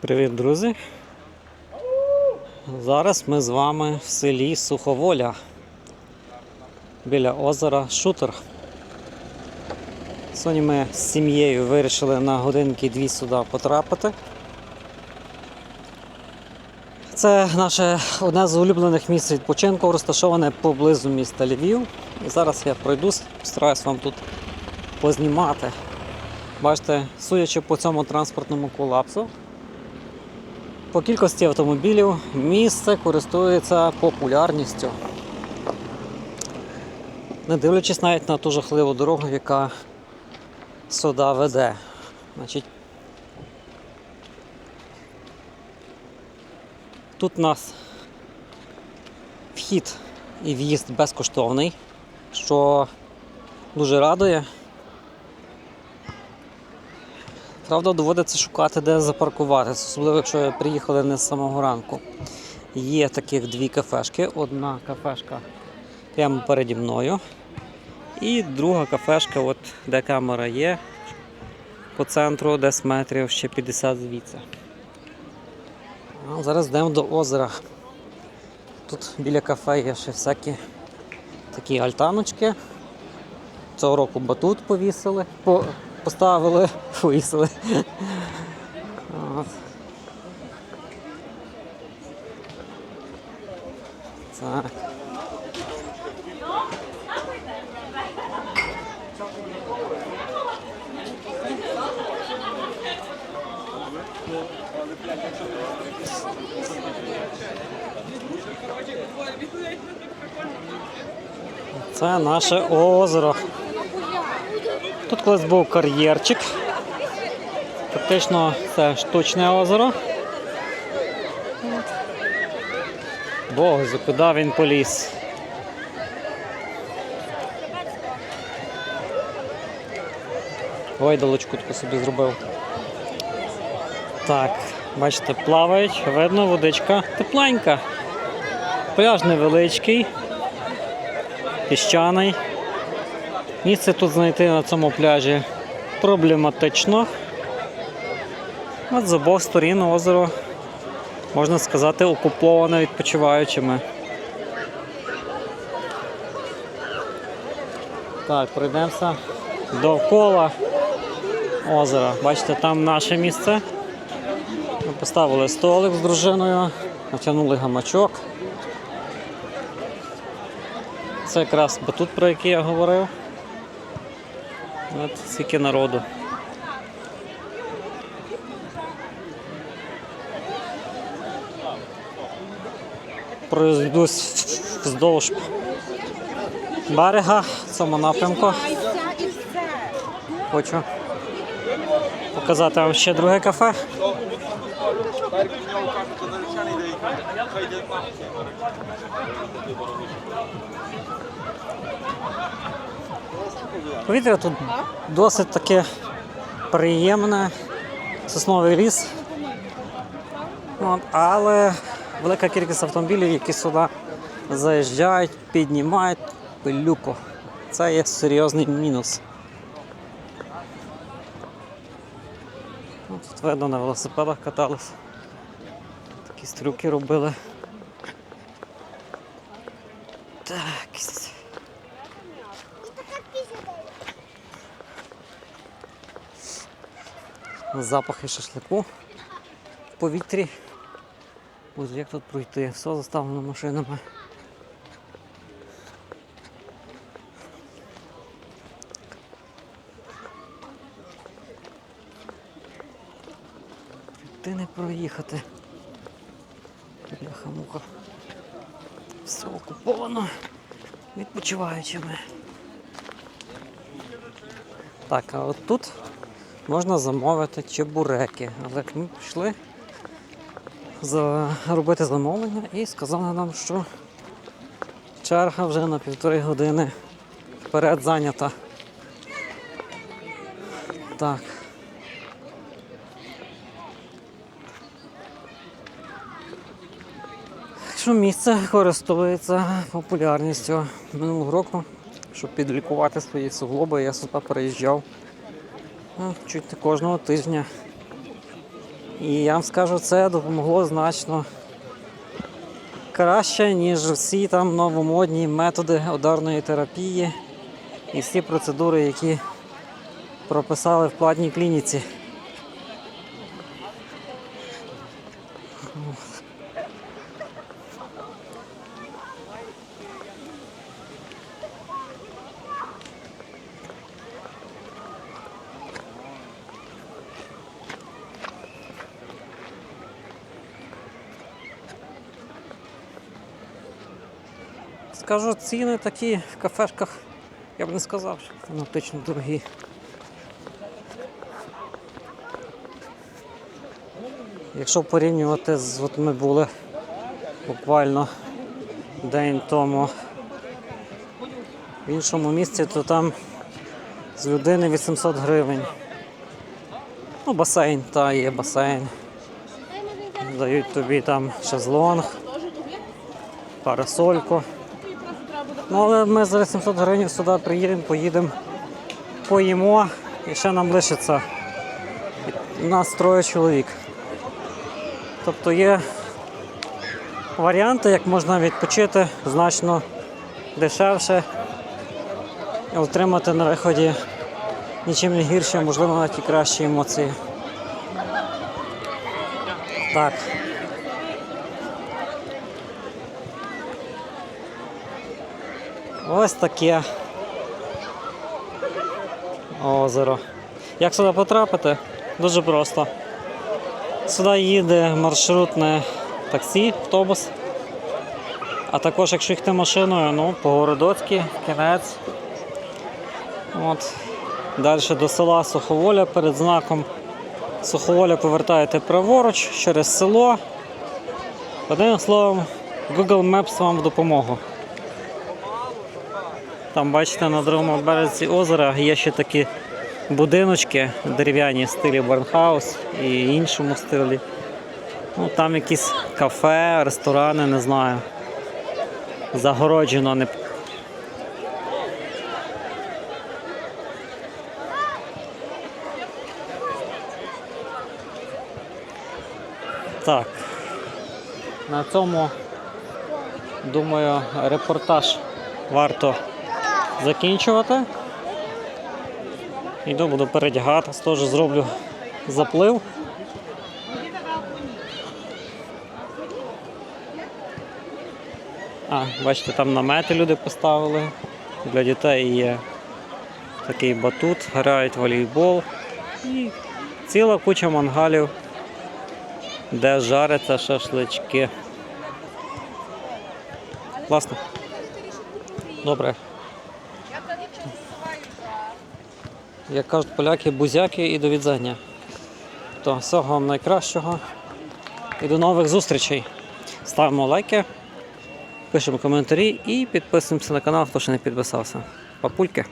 Привіт, друзі! Зараз ми з вами в селі Суховоля біля озера Шутер. Сьогодні ми з сім'єю вирішили на годинки дві сюди потрапити. Це наше одне з улюблених місць відпочинку, розташоване поблизу міста Львів. І зараз я пройдусь, постараюсь вам тут познімати. Бачите, судячи по цьому транспортному колапсу, по кількості автомобілів місце користується популярністю. Не дивлячись навіть на ту жахливу дорогу, яка сюди веде. Значить, тут у нас вхід і в'їзд безкоштовний, що дуже радує. Правда, доводиться шукати, де запаркуватися, особливо якщо приїхали не з самого ранку. Є таких дві кафешки. Одна кафешка прямо переді мною. І друга кафешка, от де камера є, по центру, десь метрів ще 50 звідси. А зараз йдемо до озера. Тут біля кафе є ще всякі такі альтаночки. Цього року батут повісили, по, поставили, повісили. От. Так. Це наше озеро. Тут колись був кар'єрчик. Фактично це штучне озеро. Боже, куди він поліз? Гойдалочку таку собі зробив. Так, бачите, плавають, видно, водичка тепленька. Пляж невеличкий, піщаний. Місце тут знайти на цьому пляжі проблематично. От з обох сторін озеро, можна сказати, окуповане відпочиваючими. Так, пройдемося довкола озера. Бачите, там наше місце. Ми поставили столик з дружиною, натягнули гамачок. Це якраз батут, про який я говорив. От скільки народу. Пройдусь вздовж берега в цьому напрямку. Хочу показати вам ще друге кафе. Повітря тут досить таке приємне, сосновий ліс. От, але велика кількість автомобілів, які сюди заїжджають, піднімають пилюку. Це є серйозний мінус. Ну, Тут видно на велосипедах катались. Такі стрюки робили. Запахи шашлику в повітрі. Боже, як тут пройти? Все заставлено машинами. Пройти не проїхати. Бляха-муха. Все окуповано відпочиваючими. Так, а от тут можна замовити чебуреки. Але ми пішли робити замовлення і сказали нам, що черга вже на півтори години вперед зайнята. Так. Що місце користується популярністю минулого року, щоб підлікувати свої суглоби, я сюди переїжджав чуть не кожного тижня. І я вам скажу, це допомогло значно краще, ніж всі там новомодні методи ударної терапії і всі процедури, які прописали в платній клініці. Скажу, ціни такі в кафешках, я б не сказав, що фанатично дорогі. Якщо порівнювати з от ми були буквально день тому в іншому місці, то там з людини 800 гривень. Ну, басейн, та є басейн. Дають тобі там шезлонг, парасольку. Ну, але ми за 800 гривень сюди приїдемо, поїдемо, поїмо і ще нам лишиться. Нас троє чоловік. Тобто є варіанти, як можна відпочити значно дешевше і отримати на виході нічим не гірше, можливо, навіть і кращі емоції. Так. Ось таке озеро. Як сюди потрапити? Дуже просто. Сюди їде маршрутне таксі, автобус. А також, якщо їхати машиною, ну, по Городоцькій, кінець. От. Далі до села Суховоля перед знаком Суховоля повертаєте праворуч через село. Одним словом, Google Maps вам в допомогу. Там, бачите, на другому березі озера є ще такі будиночки дерев'яні в стилі Барнхаус і іншому стилі. Ну, там якісь кафе, ресторани, не знаю. Загороджено не. Так. На цьому, думаю, репортаж варто закінчувати. Йду, буду передягатись, теж зроблю заплив. А, бачите, там намети люди поставили. Для дітей є такий батут, грають волейбол. І ціла куча мангалів, де жаряться шашлички. Класно. Добре. Як кажуть поляки, бузяки і до відзення. То всього вам найкращого і до нових зустрічей. Ставимо лайки, пишемо коментарі і підписуємося на канал, хто ще не підписався. Папульки!